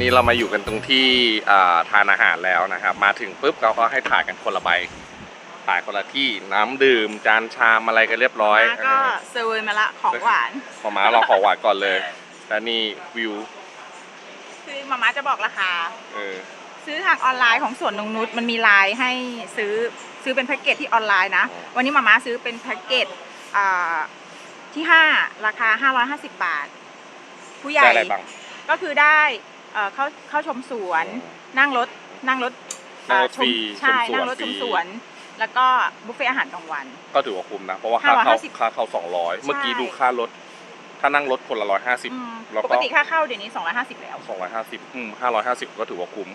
อนนี้เรามาอยู่กันตรงที่อ่าทานอาหารแล้วนะครับ มาถึงปุ๊บเราก็ให้ถ่ายกันคนละใบถ่ายคนละที่น้ำดื่มจานชามอะไรกันเรียบร้อยมาก็เซอร์เวยมาละของหวานหมาม้าเราขอหวานก่อนเลยแล้วนี่วิวคือมาม่าจะบอกราคาเออซื้อทางออนไลน์ของสวนนงนุชมันมีไลน์ให้ซื้อซื้อเป็นแพ็กเกจที่ออนไลน์นะ วันนี้มาม่าซื้อเป็นแพ็กเกจอ่าที่ 5 ราคา 550 บาท ผู้ใหญ่ได้อะไรบ้างก็คือได้ เอ่อเข้าเข้าชมสวนนั่งรถนั่งรถนั่งรถเอ่อชฟรีมใช่ชมสวนนั่งรถฟชรีมสวน แล้วก็บุฟเฟ่อาหารกลางวัน ก็ถือว่าคุ้มนะ เพราะว่าค่าเข้า550ค่าเข้าสองร้อยเมื่อกี้ใช่ ดูค่ารถ ถ้านั่งรถคนละร้อยห้าสิบ อืมแล้วปก็กติค่าเข้าเดี๋ยวนี้ 250 แล้ว สองร้อยห้าสิบอืมห้าร้อยห้าสิบก็ถือว่าคุ้ม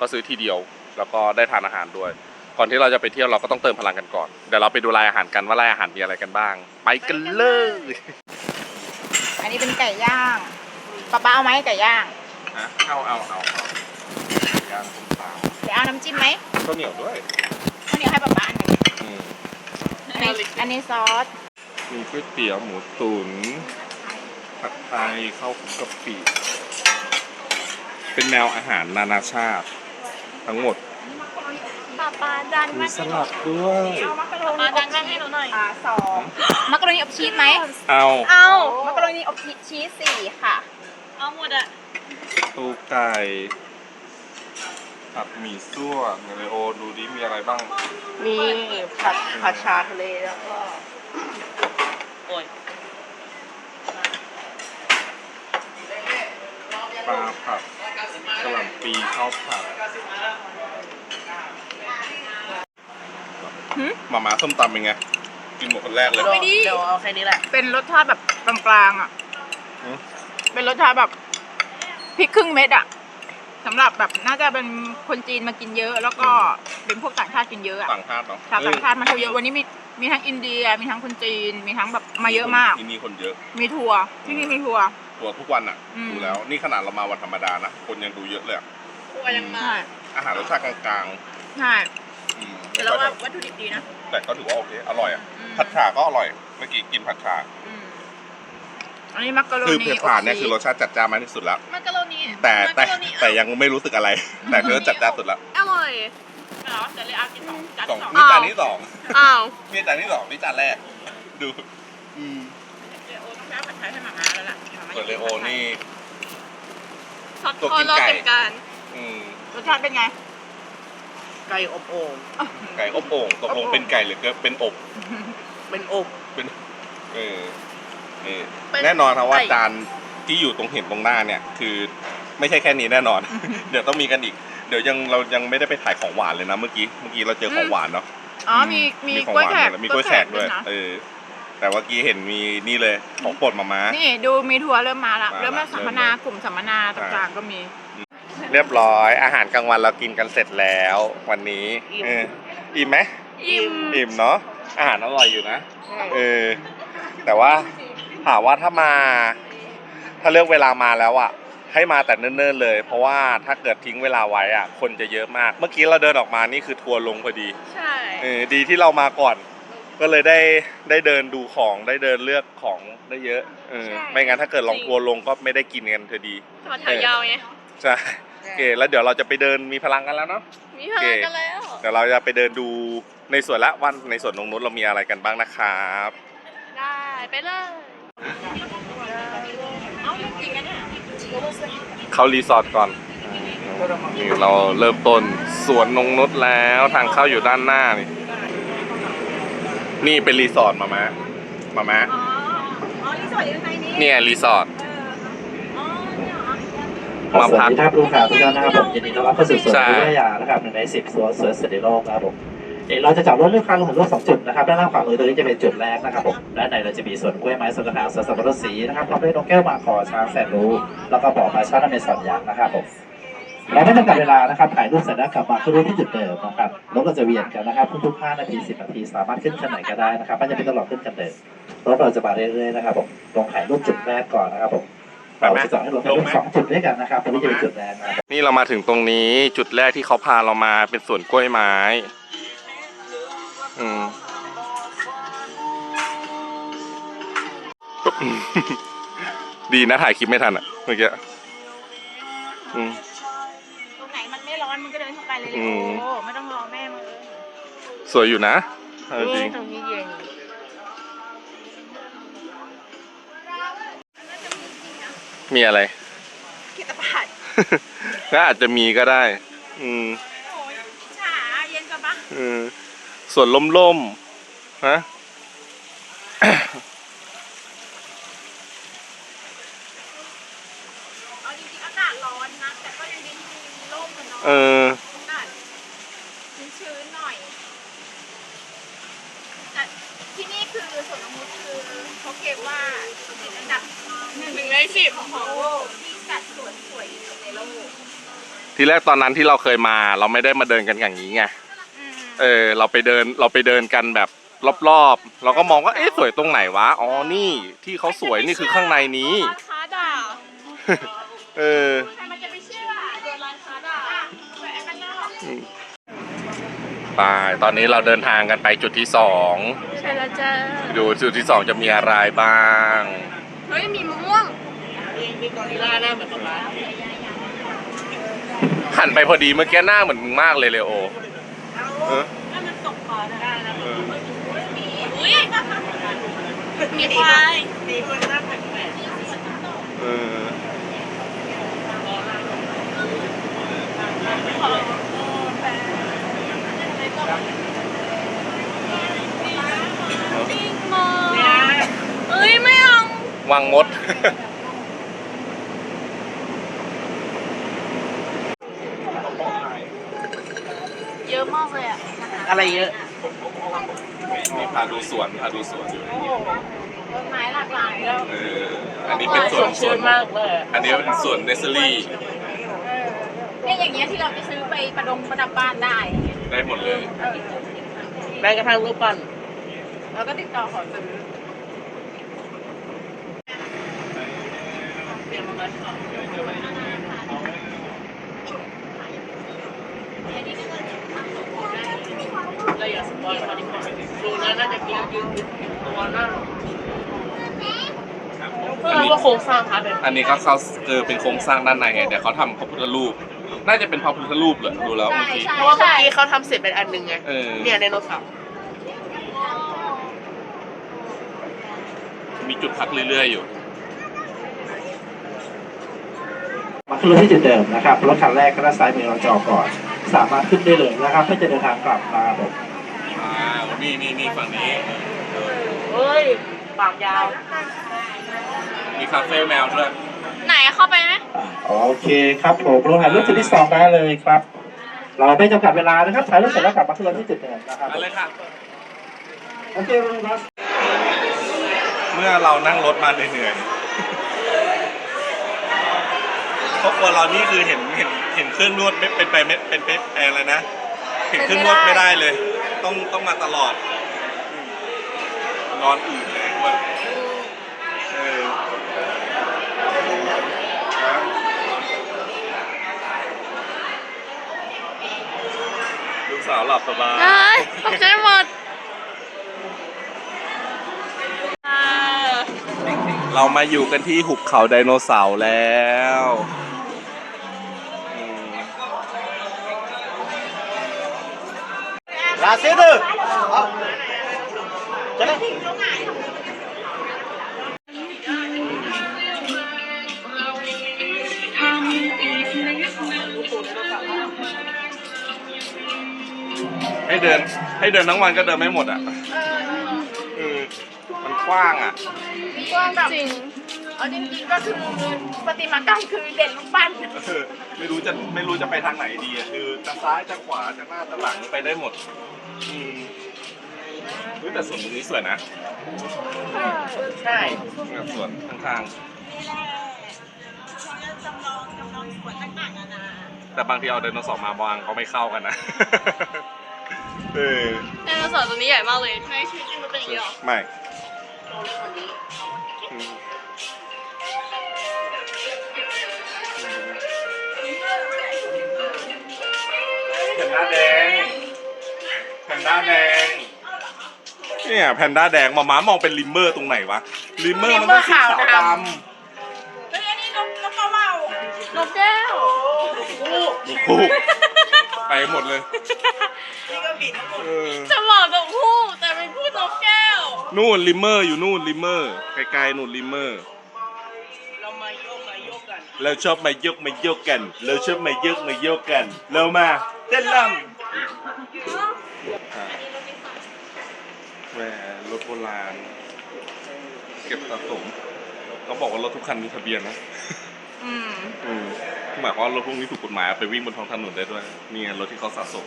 ก็ซื้อทีเดียว แล้วก็ได้ทานอาหารด้วย ก่อนที่เราจะไปเที่ยวเราก็ต้องเติมพลังกันก่อน เดี๋ยวเราไปดูรายอาหารกันว่ารายอาหารมีอะไรกันบ้าง ไปกันเลย อันนี้เป็นไก่ย่างป๊าป๊าเอาไหมไก่ย่าง นะเอาเอาเอาเอาย่างส้มตเดี๋ยวเอาน้ำจิ้มไหมำข้าวเหนียวด้วยข้าวเหนียวให้ป๊าป๊าอันหนึ่งอืมอันนี้อันนี้ซอส มีก๋วยเตี๋ยวหมูตุ๋นผัดไทยข้าวกะปิเป็นแนวอาหารนานาชาติ ทั้งหมดปาปาดันมีมาสลัดด้วย เอามักกะโรปานีดันมาให้หนูหน่อยอ่าสองมักกะโรนีอบชีสไหมเอา เอามักกะโรนีอบชีสสี่ค่ะ เอาหมดอะ ตูไก่ผัดหมี่ซั่วเนยโอดูดิมีอะไรบ้าง มีผัดผัดชาทะเลแล้วก็โอ้ยปลาผัดกะหล่ำปีข้าวผัดหืมหมาม่าส้มตำเป็นไง กินหมดคนแรกเลยเดี๋ยวเดี๋ยวเอาแค่นี้แหละ เป็นรสชาติแบบกลางๆอะอืมเป็นรสชาติแบบ พริกครึ่งเม็ดอะสำหรับแบบน่าจะเป็นคนจีนมากินเยอะ แล้วก็เป็นพวกต่างชาติกินเยอะอะต่างชาติเนาะชาวต่างชาติมาเที่ยวเยอะวันนี้มีมีทั้งอินเดีย มีทั้งคนจีน มีทั้งแบบมาเยอะมาก ที่นี่คนเยอะมีทัวร์ที่นี่มีทัวร์ ตัวทุกวันอะ อืม ดูแล้วนี่ขนาดเรามาวันธรรมดานะ คนยังดูเยอะเลยอะครัวยังมาใช่อาหารรสชาติกลางใช่ๆอืมแล้วว่าวัตถุดิบดีนะแต่ก็ถือว่าโอเค อร่อยอะ อืมผัดฉ่าก็อร่อย เมื่อกี้กินผัดฉ่าอืม อันนี้มักกะโรคือนีเผ็ดฉ่าเนี่ยคือรสชาติจัดจ้านมากที่สุดแล้ว มักกะโรนีแต่มักแต่กะโรนีแต่ยังไม่รู้สึกอะไร แต่คือจัดจ้านสุดแล้วอร่อย เหรอแต่เลยเอากินสองจานสองสองนี่จานที่สองอ้าวนี่จานที่สองนี่จานแรก ดูอืมเดี๋ยวโอต้องไปเอาผัดไทยให้หมาม่าแล้วล่ะหมาม่าส่วนเลโอนี่ ช็อตตัวคอกินรอไก่เป็นการอืมรสชาติเป็นไง ไก่อบโอ่งไก่อบโอ่งตกลงเป็นไก่หรือเป็นอบ เป็นอบ เป็นเออ เออแน่นอนครับว่าจานที่อยู่ตรงเห็นตรงหน้าเนี่ย คือไม่ใช่แค่นี้แน่นอน เดี๋ยวต้องมีกันอีก เดี๋ยวยังเรายังไม่ได้ไปถ่ายของหวานเลยนะเมื่อกี้เมื่อกี้เราเจอของหวานเนาะอ๋อมีมีของกล้วยหวานแขกด้วยมีกล้วยแขกด้วยนะเออแต่เมื่อกี้เห็นมีนี่เลยของโปรดมาม่านี่ดูมีทัวร์เริ่มมาละมาละเริ่มมาสัมมนาเริ่มละกลุ่มสัมมนาต่างๆก็มี เรียบร้อยอาหารกลางวันเรากินกันเสร็จแล้ว วันนี้เอออิ่มไหมอิ่มอิ่มเนาะอาหารอร่อยอยู่นะเออแต่ว่า ถามว่าถ้ามา ถ้าเลือกเวลามาแล้วอะ ให้มาแต่เนิ่นๆเลย เพราะว่าถ้าเกิดทิ้งเวลาไว้อะ คนจะเยอะมาก เมื่อกี้เราเดินออกมานี่คือทัวร์ลงพอดีใช่เออดีที่เรามาก่อน ก็เลยได้ได้เดินดูของได้เดินเลือกของได้เยอะเออไม่งั้นถ้าเกิดลองทัวร์ลงก็ไม่ได้กินกันเธอดีถอดถ่ายยาวไงใช่โอเคแล้วเดี๋ยวเราจะไปเดินมีพลังกันแล้วเนาะมีพลังกันแล้วเดี๋ยวเราจะไปเดินดูในสวนละวันในสวนตรงนู้นเรามีอะไรกันบ้างนะครับ ได้ไปเลย เอาจริงกันเนี่ยเข้ารีสอร์ทก่อนนี่เราเริ่มต้นสวนนงนุษแล้วทางเข้าอยู่ด้านหน้านี่ นี่เป็นรีสอร์ทมามามามาอ๋ออ๋อรีสอร์ทอยู่ข้างในนี้เนี่ยรีสอร์ทเอออ๋อเนี่ยเหรอมาพักสวัสดีครับลูกค้าทุกท่านนะครับผมยินดีต้อนรับเข้าสู่สวนใช่วิทยานะครับหนึ่งในสิบสวนสวนสัตว์ในโลกนะครับผม เอ่อเราจะจับรถเลือกคันลงถึงรถสองจุดนะครับด้านล่างขวามือตัวนี้จะเป็นจุดแรกนะครับผมด้านในเราจะมีสวนกล้วยไม้สวนกระถางสวนสับปะรดสีนะครับพร้อมด้วยนกแก้วมาขอช้างแสนรู้แล้วก็บ่อปลาช่อนอเมซอนยักษ์นะครับผมเราไม่จำกัดเวลานะครับถ่ายรูปเสร็จแล้วกลับมาขึ้นรถที่จุดเดิมนะครับรถก็จะเวียนกันนะครับทุกๆ5นาที10นาทีสามารถขึ้นคันไหนก็ได้นะครับไม่จำเป็นต้องรอขึ้นคันเดิมรถเราจะมาเรื่อยๆนะครับผมลงถ่ายรูปจุดแรกก่อนนะครับผมเราจะจอดให้รถถ่ายรูปสองจุดด้วยกันนะครับตรงนี้จะเป็นจุดแรกนะครับนี่เรามาถึงตรงนี้จุดแรกที่เขาพาเรามาเป็นสวนกล้วยไม้ อืม ดีนะถ่ายคลิปไม่ทันอะเมื่อกี้อืม ตรงไหนมันไม่ร้อนมันก็เดินเข้าไปเลยอืโอ้มโหไม่ต้องรอแม่มาเลยสวยอยู่นะเอาจรินี่งตรงนี้เย็นมีอะไรคิดตะพัดก็อาจจะมีก็ได้ อืม โอ้ยฉาเย็นจังปะอืม ส่วนล่มๆฮะเอาจริงๆอากาศร้อนนะ แต่ก็ยังดีที่มีร่มกันเนาะเออ อากาศชื้นๆหน่อย แต่ที่นี่คือสวนนกนุชคือเขาเก็บว่าติดอันดับหนึ่งหนึ่งในสิบของโลกที่สัตว์สวนสวยที่สุดในโลก ทีแรกตอนนั้นที่เราเคยมา เราไม่ได้มาเดินกันอย่างนี้ไงอืม เออเราไปเดินเราไปเดินกันแบบรอบๆ เราก็มองว่าเอ๊ะสวยตรงไหนวะอ๋อนี่ที่เขาสวยนี่คือข้างในนี้ ร้านค้าด่าเออ ใครมันจะไปเชื่อโดนร้านค้าด่าสวยอันนั้นนอกไปตอนนี้เราเดินทางกันไปจุดที่สองใช่แล้วจ้าดูจุดที่สองจะมีอะไรบ้าง เฮ้ยมีมะม่วงมีมีกอริลลาหน้าเหมือนป๊าป๊าหันไปพอดีเมื่อกี้หน้าเหมือนมึงมากเลยเลโอ เออ ถ้ามันตกปลาได้นะเอออุ้ยมีควายมีคนหน้าแปลกเออจริงมาเอ้ยไม่เอาวังมด เยอะมากเลยอะ ๆ อะไรเยอะ มีพาดูสวนพาดูสวนโอ้โหต้นไม้หลากหลายแล้วเอออันนี้เป็นสวนสชื่วนนมากเลยอันนี้เป็นสวนเนสเซอรี่เออเนี่ยอย่างเงี้ยที่เราไปซื้อไปประดงประดับบ้านได้อย่างเงี้ยได้หมดเลยเออแม้กระทั่งรูปปั้นแล้วก็ติดต่อขอซื้อเราอย่าสปอยล์เขาดีกว่าดูแล้วน่าจะ กินยืนตัวหน้าเพื่อว่าโครงสร้างค่ะแบบอันนี้ก็เขาเออเป็นโครงสร้างด้านในไงแต่เขาทำพระพุทธรูป น่าจะเป็นพระพุทธรูปเหรอดูแล้วใช่เมื่อกี้ใช่เพราะว่าเมื่อใช่กี้เขาทำเสร็จเป็นอันหนึ่งไง เออเนี่ยไดโนเสาร์มีจุดพักเรื่อยๆอยู่มาขึ้นรถที่จุดเดิมนะครับรถคันแรกก็ด้านซ้ายมือเราจอก่อน สามารถขึ้นได้เลยนะครับเพื่อจะเดินทางกลับมาผมอ่า นี่นี่นี่ฝั่งนี้ เฮ้ยปากยาวมีคาเฟ่แมวด้วย ไหนเข้าไปไหมอ่าโอเคครับผมลงถ่ายรูปจุดที่สองได้เลยครับ เราไม่จำกัดเวลานะครับถ่ายรูปเสร็จแล้วกลับมาขึ้นรถที่จุดเดิมนะครับมาเลยค่ะ โอเครถบัสเมื่อเรานั่งรถมาเหนื่อยๆครอบครัวเรานี่คือเห็นเห็นเห็นเครื่องนวดไม่เป็นไปไม่เป็นไปอะไรนะ เห็นเครื่องนวดไม่ได้เลย ต้องต้องมาตลอดอืมนอนอื่นเลยว่าเออนะลูกสาวหลับสบายเอ้ยตกใจหมดอ่า เรามาอยู่กันที่หุบเขาไดโนเสาร์แล้วอืม ลาเซเดอร์ให้เดินให้เดินทั้งวันก็เดินไม่หมดอะเออมันกว้างอะ กว้างแบบจริงเอาจริงๆก็คือประติมากรรมคือเด่นลูกปั้นเออไม่รู้จะไม่รู้จะไปทางไหนดีอะคือจะซ้ายจะขวาจะหน้าจะหลังไปได้หมด อืมเฮ้ยแต่สวนตรงนี้สวยนะใช่แบบสวนข้างๆแต่บางทีเอาไดโนเสาร์มาวางก็ไม่เข้ากันนะ เออไดโนเสาร์ตัวนี้ใหญ่มากเลยในชีวิตจริงมันเป็นอย่างนี้เหรอไม่อืมแพนด้าแดงแพน ด้าแดง เนี่ยแพนด้าแดงมาม้ามองเป็นลิมเมอร์ตรงไหนวะ ลิมเมอร์มันต้องสีขาวดเฮ้ยอันนี้นกนกกระเหว่านกแก้วโอ้คู่ลูกคู่ไปหมดเลย นี่ก็บิดทั้งหมดเออ จะบอกกับคู่แต่เป็นคู่นกแก้ว นู่นริมเมอร์อยู่นู่นริมเมอร์ไกลๆนู่นริมเมอร์ เรามาโยกมาโยกกันเราชอบมายกมายกกัน เราชอบมายกมายกกัน เรามาเต้นลำ อะแหมรถโบราณ เก็บสะสมเขาบอกว่ารถทุกคันมีทะเบียนนะ อืม อืมหมายความว่ารถพวกนี้ถูกกฎหมายเอาไปวิ่งบนท้องถนนได้ด้วยนี่ไงรถที่เขาสะสม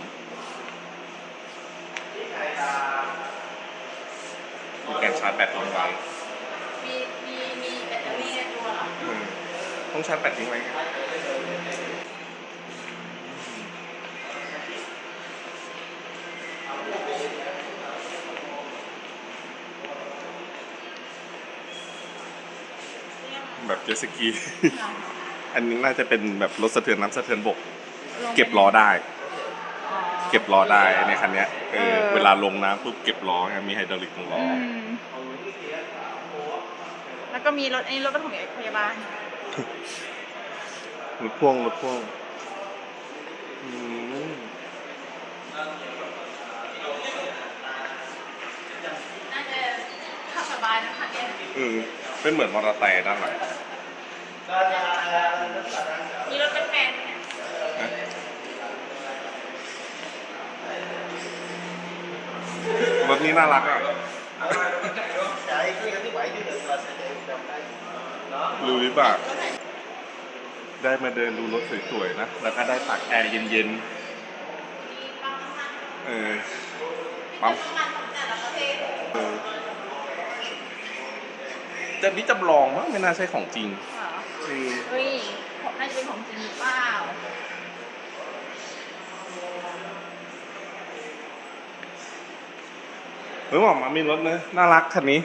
มีการชาร์จแบตทิ้งไว้มี มี มีแบตเตอรี่ในตัวเหรอ อืมต้องชาร์จแบตทิ้งไว้ไง แบบเจตสกี อันนี้น่าจะเป็นแบบรถสะเทือนน้ำสะเทือนบก เก็บล้อได้อ๋อเก็บล้อได้ในคันเนี้ยเออเออ เวลาลงน้ำปุ๊บเก็บล้อไงมีไฮดรอลิกตรงล้ออือมแล้วก็มีรถอันนี้รถปฐมพยาบาลรถพ่วงรถพ่วงอืมน่าจะขับสบายนะคะเนี่ยเออเป็นเหมือนมอเตอร์ไซค์ด้านหลัง มีรถเป็นแฟนเนี่ยนะรถนี้น่ารักอะลุยบ่าได้มาเดินดูรถสวยๆนะ แล้วก็ได้ตักแอร์เย็นๆ เออ ปั๊มเออแต่นี้จำลองมั้งไม่น่าใช่ของจริง เหรอเออเฮ้ยน่าจะเป็นของจริงหรือเปล่าเฮ้ยหมอมามีรถนะน่ารักคันนี้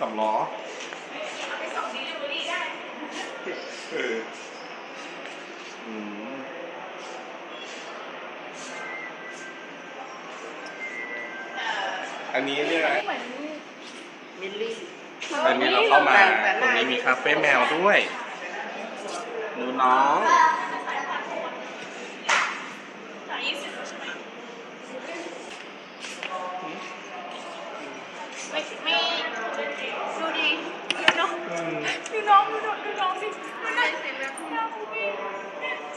สำล้อ อันนี้เรียกอะไรเหมือนมิลลี่อันนี้เราเข้ามาแต่หตรน้างนี้มีคาเฟ่แมวด้วยหนูน้องจ่ายยี่สิบใช่ไหมไม่ไม่ดูดีดูน้องอืมดูน้องดูน้องดูน้องดิดูน้องเสร็จแล้วชาบูบี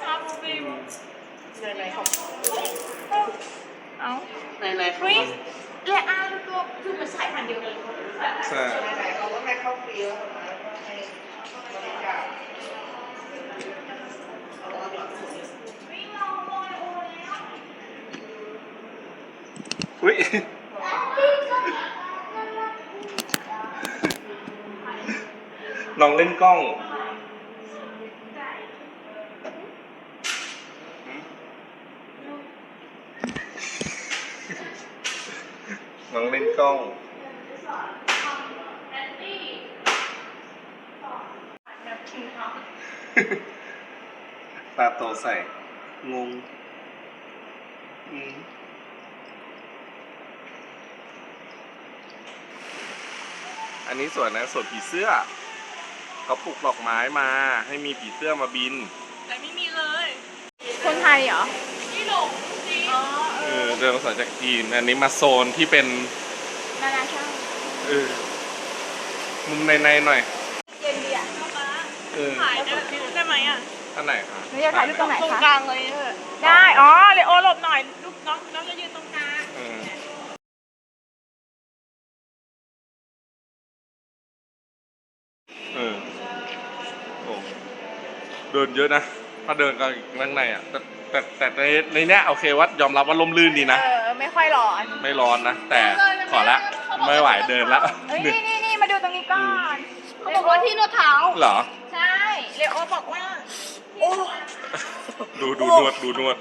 ชาบูบีในในของเอ้าในในของ เฮ้ยและอาตัวคือมันสายพันธุ์เดียวกันเลยใช่ในในเขาก็ให้เข้าฟรีแล้วให้บริการอุ้ยน้องเล่นกล้อง ตาโต ใส่ งง อืมอันนี้สวยนะสวนผีเสื้อเขาปลูกดอกไม้มา ให้มีผีเสื้อมาบิน แต่ไม่มีเลยคนไทยเหรอ นี่หลงจริงอ๋อเออเดินภาษาจากจีน อันนี้มาโซนที่เป็น นานาชาติเออ มุมในๆหน่อย เย็นดีอะเออถ่ายได้ได้ไหมอะ อันไหนคะหนูอยากถ่ายรูปตรงไหนตรงคะ กลางเลยเออได้ อ๋อเลโอหลบหน่อย ลูกน้องน้องจะยืนตรงกลางเออเออโอ้เดินเยอะนะ ถ้าเดินกันข้างในอะ แต่แต่แต่ในในเนี้ยโอเคว่ายอมรับว่าล่มลื่นดีนะ เออ ไม่ค่อยร้อน ไม่ร้อนนะ แต่ขอละ ไม่ไหวเดินละเฮ้ยนี่นี่นี่มาดูตรงนี้ก่อนเขาบอกว่าที่นวดเท้าเหรอ ใช่ เลโอบอกว่า โอ้ดูดูนวดดูนวด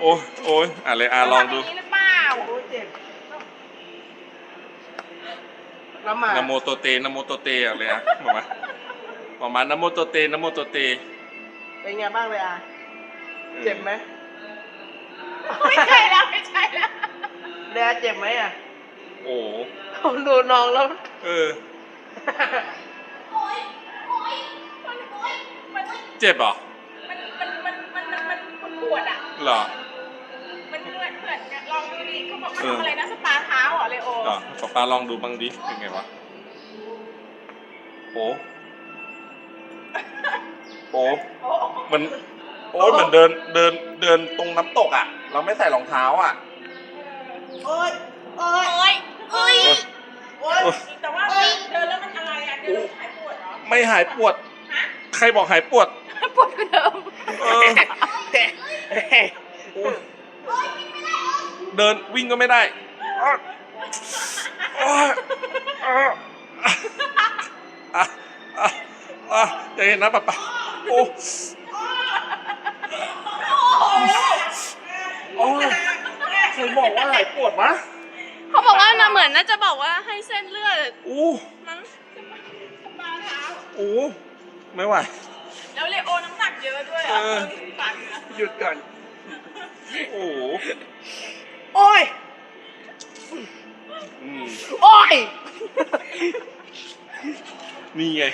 โอ้ยโอ้ยอะเลยอะลองดู ทำย่านี้หรือเปล่าโอ้เจ็บแล้วมานะโมโตเตนะโมโตเตอะเลยอะบอกมาบอกมานะโมโตเตนะโมโตเตเป็นไงบ้างเลยอะ เจ็บไหมไม่ใช่แล้วไม่ใช่แล้วแดดเจ็บไหมอะโอ้ผมดูน้องแล้ว เออโอ๊ยโอ๊ยมันโอ๊ยมันมันเจ็บเหรอ เหรอ มันเหมือนเหมือนเนี่ยลองดูดิเขาบอกเขาเออ ทำอะไรนะสปาเท้าเหรอเลโอเหรอป๊าป๊าลองดูบ้างดิเป็นไงวะโอ้โอ้โอ้มันโอ้ยเหมือนเดินเดินเดินตรงน้ำตกอะ เราไม่ใส่รองเท้าอะ โอ๊ยโอ๊ยโอ๊ยโอ๊ยโอ๊ยแต่ว่าเดินแล้วมันอะไรอะเดินแล้วมันหายปวดเหรอไม่หายปวด ฮะใครบอกหายปวด ปวดกว่าเดิมเออ เดินวิ่งก็ไม่ได้จะเห็นนะป๊าป๊าโอ้โอ้ยใครบอกว่าไหายปวดวะเขาบอกว่าน่ะเหมือนน่าจะบอกว่าให้เส้นเลือดอู้มั้งสปาเท้าอู้ไม่ไหว แล้วเลโอน้ำหนักเยอะด้วยเออะอปั่นนะหยุดก่อน โอ้โหโอ้ย อืมโอ้ย นี่ไง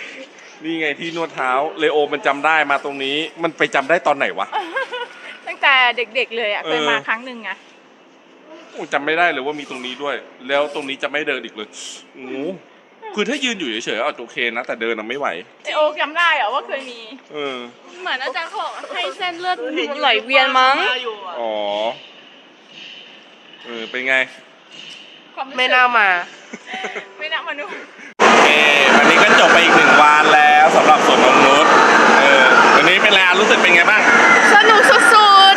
นี่ไงที่นวดเท้า เลโอมันจำได้มาตรงนี้ มันไปจำได้ตอนไหนวะ ตั้งแต่เด็กๆเลยอะ เคยเออมาครั้งหนึ่งไงโอ้จำไม่ได้เลยว่ามีตรงนี้ด้วย แล้วตรงนี้จะไม่เดินอีกเลยโอ้โห คือถ้ายืนอยู่เฉยๆอาจจะโอเคนะ แต่เดินน่ะไม่ไหวเลโอจำได้เหรอว่าเคยมี เออ เหมือนอาจารย์เขาบอกให้เส้นเลือดไหลเวียนมั้งอยู่อะอ๋อ เออ เป็นไง ความรู้สึกไม่น่ามา ไม่น่ามาดู โอเค วันนี้ก็จบไปอีกหนึ่งวันแล้วสำหรับสวนนงนุษย์เออ วันนี้เป็นไงอะรู้สึกเป็นไงบ้าง สนุกสุด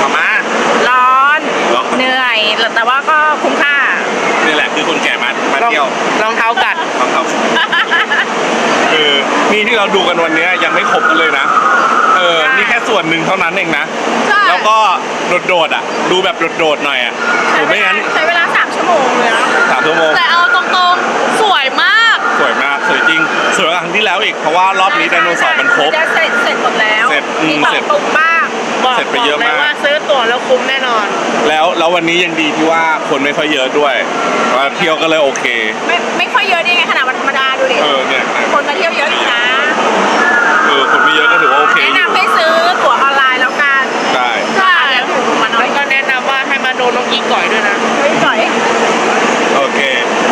มามา ๆ ร้อน เหรอ เหนื่อย แต่ว่าก็คุ้มค่า นี่แหละคือคนแก่มา มาเที่ยว รองเท้ากัด ฟังเขาเออนี่ที่ เราดูกันวันนี้ยังไม่ครบกันเลยนะ เออ นี่แค่ส่วนหนึ่งเท่านั้นเองนะ ใช่ แล้วก็โดดๆอะ ดูแบบโดดๆหน่อยอะโอ้ไม่งั้นใช้เวลาสามชั่วโมงเลยนะสามชั่วโมง แต่เอาตรงๆสวยมากสวยมาก สวยจริง สวยกว่าครั้งที่แล้วอีก เพราะว่ารอบนี้ไดโนเสาร์มันครบ จะเสร็จเสร็จหมดแล้วเสร็จอืมมีต่อเสร็จตุ้มบ้างบอกเสร็จไปเยอะบกลมากว่าซื้อตั๋วแล้วคุ้มแน่นอน แล้วแล้ววันนี้ยังดีที่ว่าคนไม่ค่อยเยอะด้วยว่าเที่ยวก็เลยโอเค ไม่ไม่ค่อยเยอะดีไงขนาดวันธรรมดาดูดิเออเนี่ย คนมาเที่ยวเยอะอีกนะ เออคนไม่เยอะก็ถือว่าโอเคแนะอยู่นำให้ซื้อตั๋วออนไลน์แล้วกันได้ ใช่แล้วถูกมาน้อแล้ยวก็แนะนำว่าให้มาโดนนกอีก่อยด้วยนะ เฮ้ยจ่อยโอเค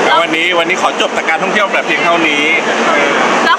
แล้ววันนี้วันนี้ขอจบแต่การท่องเที่ยวแบบเพียงเท่านี้เออแล้ว